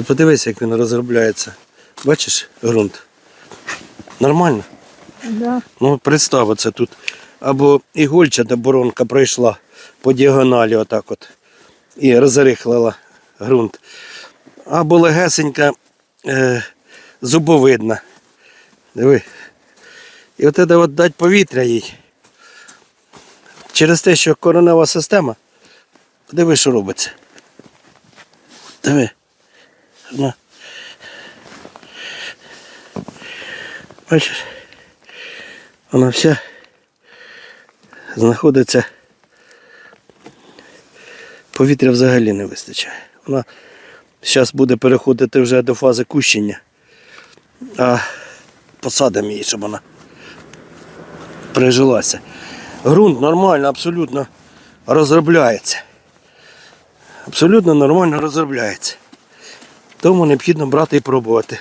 От подивись, як він розробляється. Бачиш ґрунт? Нормально? Да. Ну, представ оце тут. Або ігольчата боронка пройшла по діагоналі отак от. І розрихлила ґрунт. Або легесенька е, зубовидна. Диви. І от це от дати повітря їй. Через те, що коронова система. Диви, що робиться. Диви. На. Бачиш? Вона вся знаходиться. Повітря взагалі не вистачає. Вона зараз буде переходити вже до фази кущення. А посадимо її, щоб вона прижилася. Грунт нормально, абсолютно розробляється. Абсолютно нормально розробляється. Тому необхідно брати і пробувати.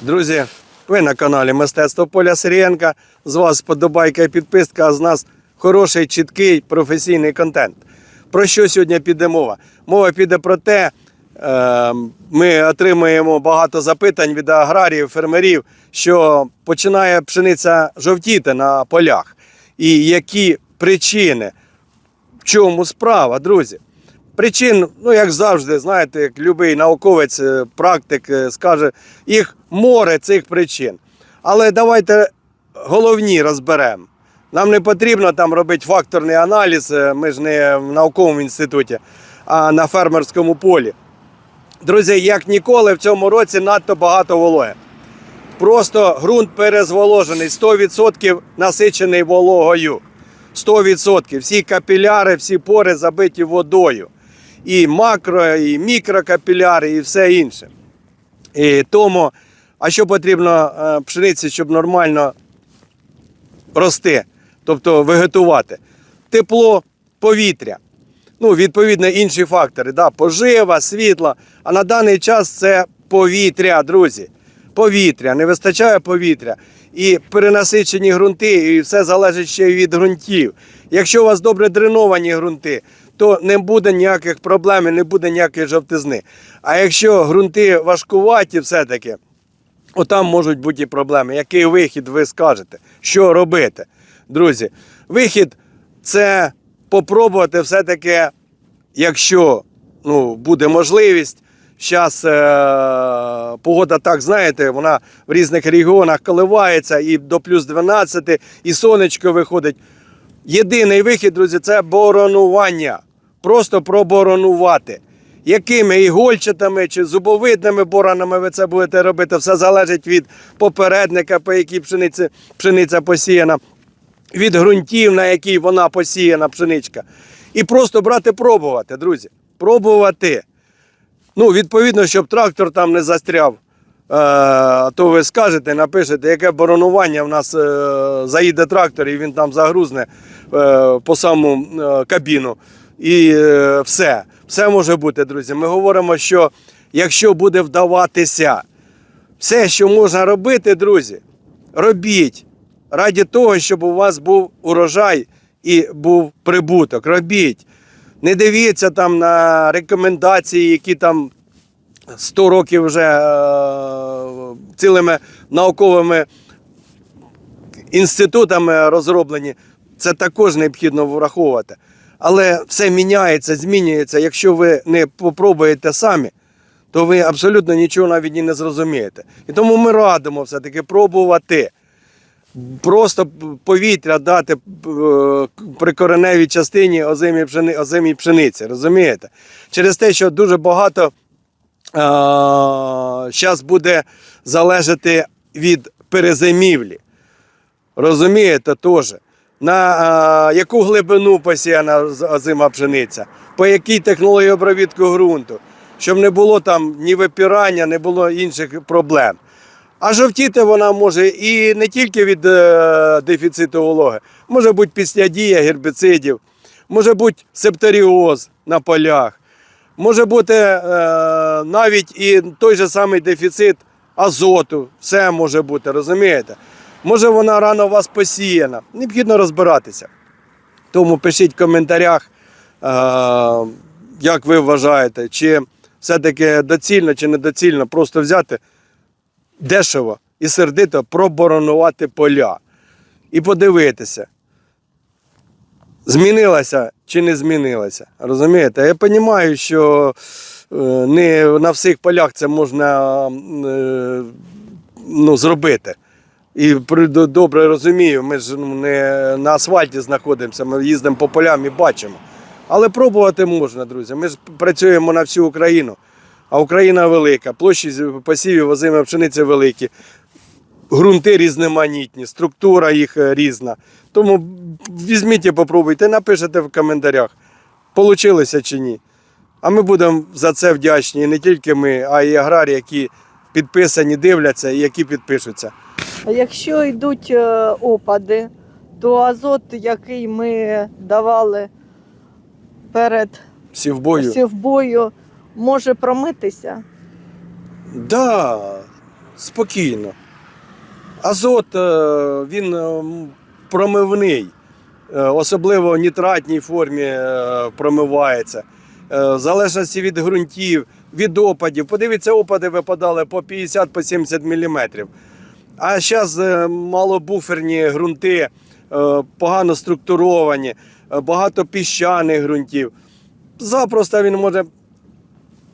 Друзі, ви на каналі Мистецтво Поля Сирієнка. З вас подобайка і підписка, а з нас хороший, чіткий, професійний контент. Про що сьогодні піде мова? Мова піде про те, е, ми отримуємо багато запитань від аграріїв, фермерів, що починає пшениця жовтіти на полях. І які причини, в чому справа, друзі? Причин, ну як завжди, знаєте, як будь-який науковець, е, практик е, скаже, їх море цих причин. Але давайте головні розберемо. Нам не потрібно там робити факторний аналіз, е, ми ж не в науковому інституті, а на фермерському полі. Друзі, як ніколи в цьому році надто багато вологи. Просто ґрунт перезволожений, 100% насичений вологою. 100%. Всі капіляри, всі пори забиті водою. І макро, і мікрокапіляри, і все інше. І тому, а що потрібно е, пшениці, щоб нормально рости, тобто вегетувати? Тепло, повітря. Ну, відповідно, інші фактори. Да, пожива, світло. А на даний час це повітря, друзі. Повітря, не вистачає повітря. І перенасичені ґрунти, і все залежить ще від ґрунтів. Якщо у вас добре дреновані ґрунти, то не буде ніяких проблем, і не буде ніякої жовтизни. А якщо ґрунти важкуваті, все-таки, отам можуть бути і проблеми. Який вихід ви скажете? Що робити? Друзі, вихід це попробувати все-таки, якщо ну, буде можливість. Зараз е, погода так, знаєте, вона в різних регіонах коливається і до плюс 12, і сонечко виходить. Єдиний вихід, друзі, це боронування. Просто проборонувати. Якими ігольчатими чи зубовидними боронами ви це будете робити, все залежить від попередника, по якій пшениці, пшениця посіяна, від ґрунтів, на якій вона посіяна пшеничка. І просто брати пробувати, друзі. Пробувати. Ну, відповідно, щоб трактор там не застряв. Е, то ви скажете, напишете, яке боронування в нас е, заїде трактор, і він там загрузне е, по саму кабіну. І е, все. Все може бути, друзі. Ми говоримо, що якщо буде вдаватися, все, що можна робити, друзі, робіть. Раді того, щоб у вас був урожай і був прибуток. Робіть. Не дивіться там на рекомендації, які там 100 років вже е, цілими науковими інститутами розроблені. Це також необхідно враховувати. Але все міняється, змінюється. Якщо ви не попробуєте самі, то ви абсолютно нічого навіть і не зрозумієте. І тому ми радимо все-таки пробувати. Просто повітря дати е, при кореневій частині озимій пшени, озимій пшениці, розумієте? Через те, що дуже багато зараз буде залежати від перезимівлі. Розумієте, теж. На а, яку глибину посіяна з- озима пшениця, по якій технології обробітку ґрунту, щоб не було там ні випірання, не було інших проблем. А жовтіти вона може і не тільки від е, дефіциту вологи, може бути післядія гербіцидів, може бути септоріоз на полях, може бути е, навіть і той же самий дефіцит азоту, все може бути, розумієте? Може вона рано у вас посіяна. Необхідно розбиратися. Тому пишіть в коментарях, е, як ви вважаєте, чи все-таки доцільно чи недоцільно просто взяти дешево і сердито проборонувати поля і подивитися, змінилася чи не змінилася. Розумієте? Я розумію, що е, не на всіх полях це можна е, ну, зробити. І добре розумію, ми ж ну, не на асфальті знаходимося, ми їздимо по полям і бачимо. Але пробувати можна, друзі. Ми ж працюємо на всю Україну. А Україна велика, площі посівів озимої пшениці великі, ґрунти різноманітні, структура їх е, різна. Тому візьміть і попробуйте, напишете в коментарях, получилося чи ні. А ми будемо за це вдячні. І не тільки ми, а й аграрії, які підписані, дивляться і які підпишуться. А Якщо йдуть е, опади, то азот, який ми давали перед Всі в бою. сівбою, може промитися. Да, спокійно. Азот е, він е, промивний, особливо в нітратній формі промивається. В залежності від ґрунтів, від опадів. Подивіться, опади випадали по 50-70 мм. А зараз малобуферні ґрунти, е, погано структуровані, е, багато піщаних ґрунтів. Запросто він може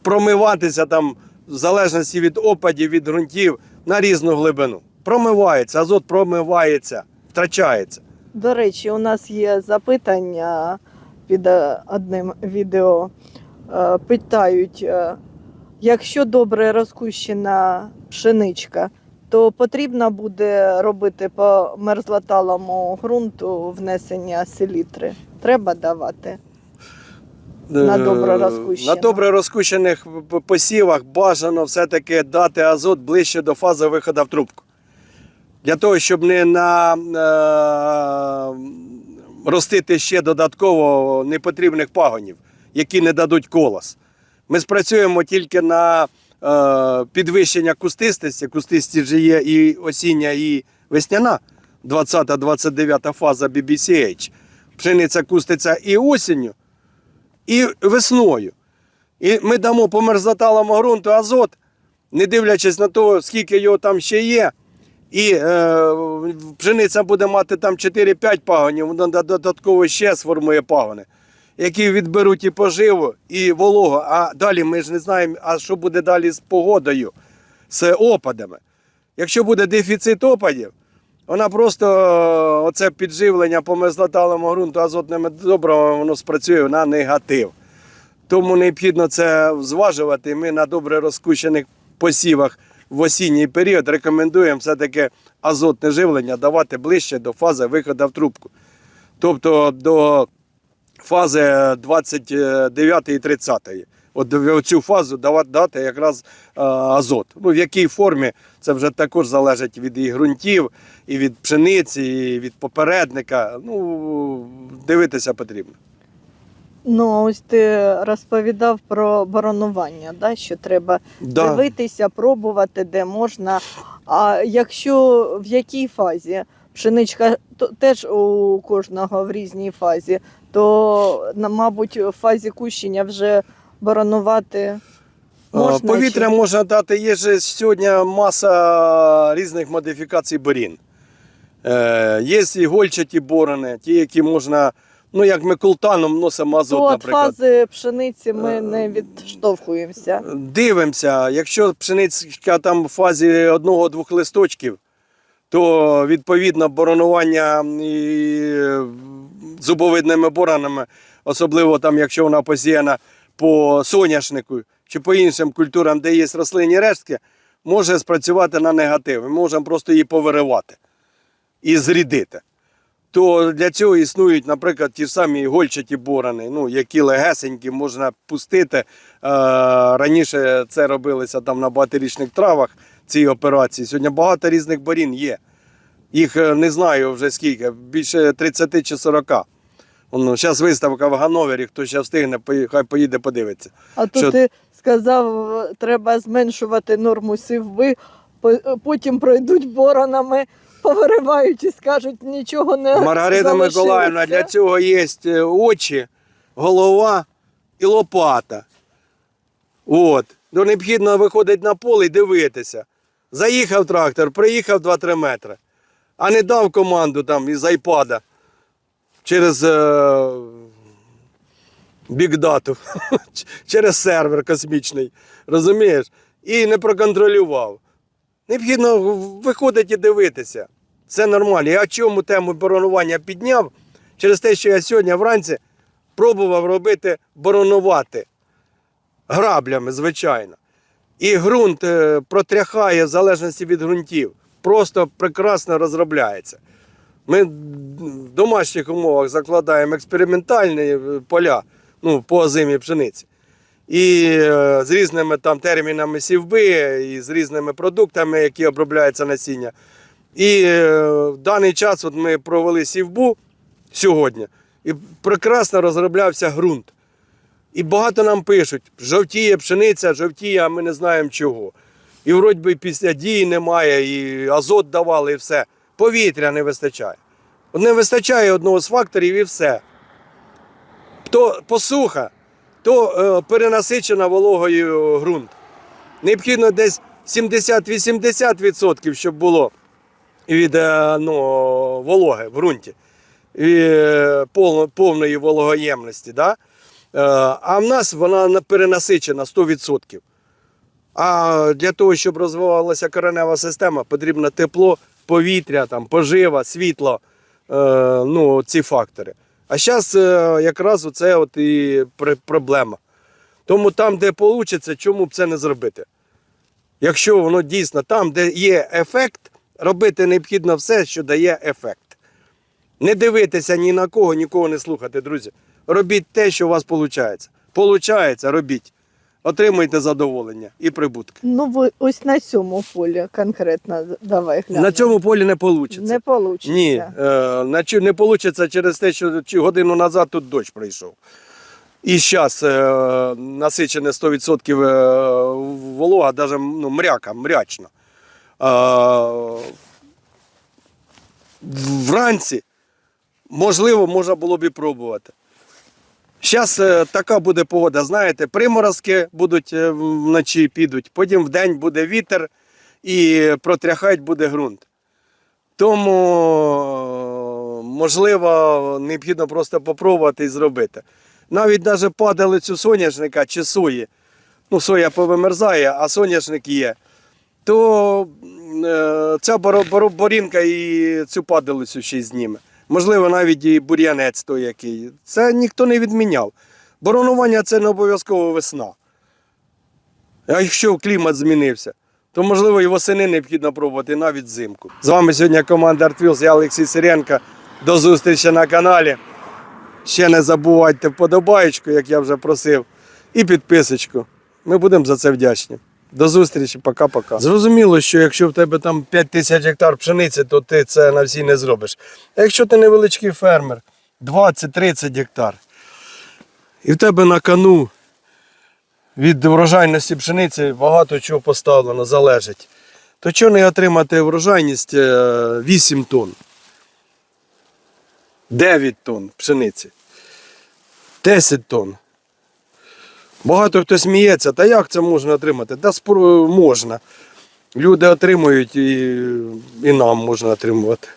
промиватися там в залежності від опадів, від ґрунтів на різну глибину. Промивається, азот промивається, втрачається. До речі, у нас є запитання під е, одним відео. Е, Питають, е, якщо добре розкущена пшеничка, то потрібно буде робити по мерзлоталому ґрунту внесення селітри. Треба давати. На Е, добре розкущених. На добре розкущених посівах бажано все-таки дати азот ближче до фази виходу в трубку. Для того, щоб не на, е, ростити ще додатково непотрібних пагонів, які не дадуть колос. Ми спрацюємо тільки на підвищення кустистості. Кустистість же є і осіння, і весняна, 20-29 фаза BBCH. Пшениця куститься і осінню, і весною. І ми дамо по мерзлоталому ґрунту азот, не дивлячись на те, скільки його там ще є. І е, пшениця буде мати там 4-5 пагонів, вона додатково ще сформує пагони, які відберуть і поживу, і вологу. А далі ми ж не знаємо, а що буде далі з погодою, з опадами. Якщо буде дефіцит опадів, вона просто е, оце підживлення по мерзлоталому ґрунту азотними добривами воно спрацює на негатив. Тому необхідно це зважувати. Ми на добре розкущених посівах в осінній період рекомендуємо все-таки азотне живлення давати ближче до фази виходу в трубку. Тобто до фази 29 і 30. От в цю фазу давати дати якраз е, азот. Ну, в якій формі це вже також залежить від і ґрунтів, і від пшениці, і від попередника. Ну, дивитися потрібно. Ну, ось ти розповідав про боронування, да, що треба Да. дивитися, пробувати, де можна. А якщо в якій фазі пшеничка теж у кожного в різній фазі, то, мабуть, в фазі кущення вже боронувати можна. Е, Повітря чи- можна дати. Є ж сьогодні маса різних модифікацій борін. Е, Є і гольчаті борони, ті, які можна, ну як ми култаном носимо азот, то від наприклад. фази пшениці ми Е, не відштовхуємося. Дивимося, якщо пшениця там в фазі одного-двох листочків, то відповідно боронування зубовидними боронами, особливо там, якщо вона посіяна по соняшнику чи по іншим культурам, де є рослинні рештки, може спрацювати на негатив. Ми можемо просто її повиривати і зрідити. То для цього існують, наприклад, ті самі гольчаті борони, ну, які легесенькі можна пустити. Е, раніше це робилося там на багаторічних травах, ці операції. Сьогодні багато різних борін є. Їх е, не знаю вже скільки, більше 30 чи 40. Ну, зараз виставка в Гановері, хто ще встигне, хай поїде подивиться. А то що- ти сказав, треба зменшувати норму сівби, потім пройдуть боронами, повиривають і скажуть, нічого не Маргарита залишилося. Миколаївна, для цього є е, очі, голова і лопата. От. Ну, необхідно виходити на поле і дивитися. Заїхав трактор, приїхав 2-3 метри, а не дав команду там із айпада через е, бікдату, через сервер космічний. Розумієш? І не проконтролював. Необхідно виходити і дивитися. Це нормально. Я чому тему боронування підняв? Через те, що я сьогодні вранці пробував робити боронувати граблями, звичайно. І ґрунт е, протряхає в залежності від ґрунтів. Просто прекрасно розробляється. Ми в домашніх умовах закладаємо експериментальні е, поля ну, по озимій пшениці. І е, з різними там термінами сівби, і з різними продуктами, які обробляються насіння. І е, в даний час от ми провели сівбу сьогодні, і прекрасно розроблявся ґрунт. І багато нам пишуть: жовтіє пшениця, жовтіє, а ми не знаємо чого. І вроді би після дії немає, і азот давали, і все. Повітря не вистачає. Не вистачає одного з факторів і все. То посуха, то е, перенасичена вологою ґрунт. Необхідно десь 70-80%, щоб було від е, ну, вологи в ґрунті, е, повної вологоємності. Да? А в нас вона перенасичена 100%. А для того, щоб розвивалася коренева система, потрібно тепло, повітря, там, пожива, світло, ну, ці фактори. А зараз якраз це от і проблема. Тому там, де вийде, чому б це не зробити? Якщо воно дійсно там, де є ефект, робити необхідно все, що дає ефект. Не дивитися ні на кого, нікого не слухати, друзі. Робіть те, що у вас виходить. Получається, робіть. Отримуйте задоволення і прибутки. Ну, ось на цьому полі конкретно давай глянемо. На цьому полі не вийде. не вийде. Ні, е, не вийде через те, що годину назад тут дощ прийшов. І зараз е, насичене 100% е, волога, навіть ну, мряка, мрячно. Е, вранці, можливо, можна було б і пробувати. Зараз е, така буде погода, знаєте, приморозки будуть е, вночі підуть, потім в день буде вітер і протряхать буде ґрунт. Тому, можливо, необхідно просто попробувати і зробити. Навіть навіть падалицю соняшника чи сої, ну, соя повимерзає, а соняшник є, то е, ця борінка і цю падалицю ще й зніме. Можливо, навіть і бур'янець той який. Це ніхто не відміняв. Боронування це не обов'язково весна. А якщо клімат змінився, то можливо і восени необхідно пробувати, навіть взимку. З вами сьогодні команда Артвілс, я Олексій Сиренко. До зустрічі на каналі. Ще не забувайте вподобаєчку, як я вже просив, і підписочку. Ми будемо за це вдячні. До зустрічі, пока-пока. Зрозуміло, що якщо в тебе там 5 тисяч гектар пшениці, то ти це на всій не зробиш. А якщо ти невеличкий фермер, 20-30 гектар, і в тебе на кону від врожайності пшениці багато чого поставлено, залежить. То чого не отримати врожайність е, 8 тонн? 9 тонн пшениці. 10 тонн. Багато хто сміється, та як це можна отримати? Та спро- можна. Люди отримують і, і нам можна отримувати.